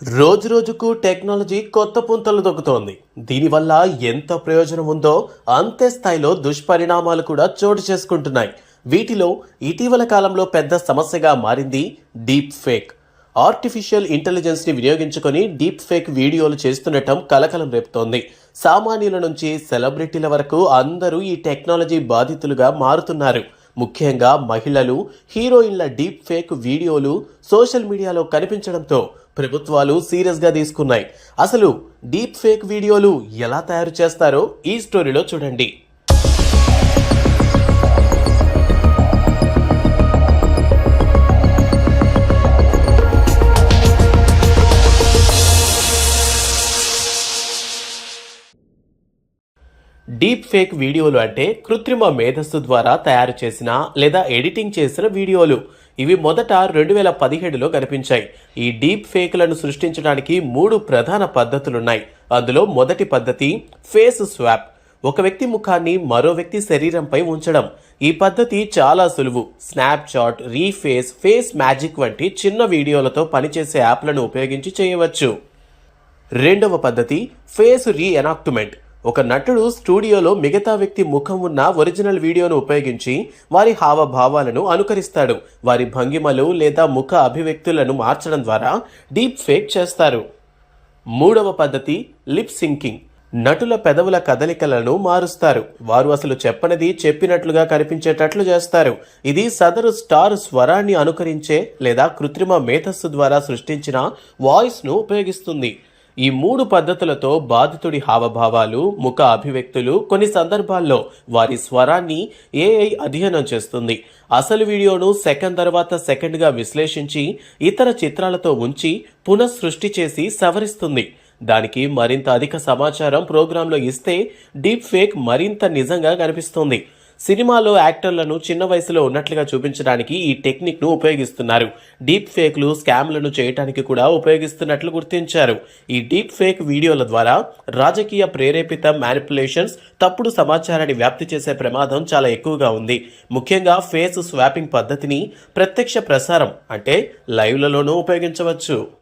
రోజు రోజుకు టెక్నాలజీ కొత్త పుంతలు దొక్కుతోంది. దీనివల్ల ఎంత ప్రయోజనం ఉందో అంతే స్థాయిలో దుష్పరిణామాలు కూడా చోటు చేసుకుంటున్నాయి. వీటిలో ఇటీవల కాలంలో పెద్ద సమస్యగా మారింది డీప్ ఫేక్. ఆర్టిఫిషియల్ ఇంటెలిజెన్స్ని వినియోగించుకొని డీప్ ఫేక్ వీడియోలు చేస్తుండటం కలకలం రేపుతోంది. సామాన్యుల నుంచి సెలబ్రిటీల వరకు అందరూ ఈ టెక్నాలజీ బాధితులుగా మారుతున్నారు. ముఖ్యంగా మహిళలు హీరోయిన్ల డీప్ ఫేక్ వీడియోలు సోషల్ మీడియాలో కనిపించడంతో ప్రభుత్వాలు సీరియస్గా తీసుకున్నాయి. అసలు డీప్ ఫేక్ వీడియోలు ఎలా తయారు చేస్తారో ఈ స్టోరీలో చూడండి. డీప్ ఫేక్ వీడియోలు అంటే కృత్రిమ మేధస్సు ద్వారా తయారు చేసిన లేదా ఎడిటింగ్ చేసిన వీడియోలు. ఇవి మొదట రెండు వేల పదిహేడులో కనిపించాయి. ఈ డీప్ ఫేక్లను సృష్టించడానికి మూడు ప్రధాన పద్ధతులున్నాయి. అందులో మొదటి పద్ధతి ఫేస్ స్వాప్. ఒక వ్యక్తి ముఖాన్ని మరో వ్యక్తి శరీరంపై ఉంచడం. ఈ పద్ధతి చాలా సులువు. స్నాప్చాట్ రీఫేస్ ఫేస్ మ్యాజిక్ వంటి చిన్న వీడియోలతో పనిచేసే యాప్లను ఉపయోగించి చేయవచ్చు. రెండవ పద్ధతి ఫేస్ రీఎనాక్టుమెంట్. ఒక నటుడు స్టూడియోలో మిగతా వ్యక్తి ముఖం ఉన్న ఒరిజినల్ వీడియోను ఉపయోగించి వారి హావభావాలను అనుకరిస్తాడు. వారి భంగిమలు లేదా ముఖ అభివ్యక్తులను మార్చడం ద్వారా డీప్ ఫేక్ చేస్తారు. మూడవ పద్ధతి లిప్ సింకింగ్. నటుల పెదవుల కదలికలను మారుస్తారు. వారు అసలు చెప్పనిది చెప్పినట్లుగా కనిపించేటట్లు చేస్తారు. ఇది సదరు స్టార్ స్వరాన్ని అనుకరించే లేదా కృత్రిమ మేధస్సు ద్వారా సృష్టించిన వాయిస్ను ఉపయోగిస్తుంది. ఈ మూడు పద్ధతులతో బాధితుడి హావభావాలు ముఖ అభివ్యక్తులు కొన్ని సందర్భాల్లో వారి స్వరాన్ని ఏఐ అధ్యయనం చేస్తుంది. అసలు వీడియోను సెకండ్ తర్వాత సెకండ్గా విశ్లేషించి ఇతర చిత్రాలతో ఉంచి పునఃసృష్టి చేసి సవరిస్తుంది. దానికి మరింత అధిక సమాచారం ప్రోగ్రాంలో ఇస్తే డీప్ ఫేక్ మరింత నిజంగా కనిపిస్తుంది. సినిమాలో యాక్టర్లను చిన్న వయసులో ఉన్నట్లుగా చూపించడానికి ఈ టెక్నిక్ను ఉపయోగిస్తున్నారు. డీప్ ఫేక్లు స్కామ్లను చేయడానికి కూడా ఉపయోగిస్తున్నట్లు గుర్తించారు. ఈ డీప్ ఫేక్ వీడియోల ద్వారా రాజకీయ ప్రేరేపిత మ్యానిపులేషన్స్ తప్పుడు సమాచారాన్ని వ్యాప్తి చేసే ప్రమాదం చాలా ఎక్కువగా ఉంది. ముఖ్యంగా ఫేస్ స్వాపింగ్ పద్ధతిని ప్రత్యక్ష ప్రసారం అంటే లైవ్లలోనూ ఉపయోగించవచ్చు.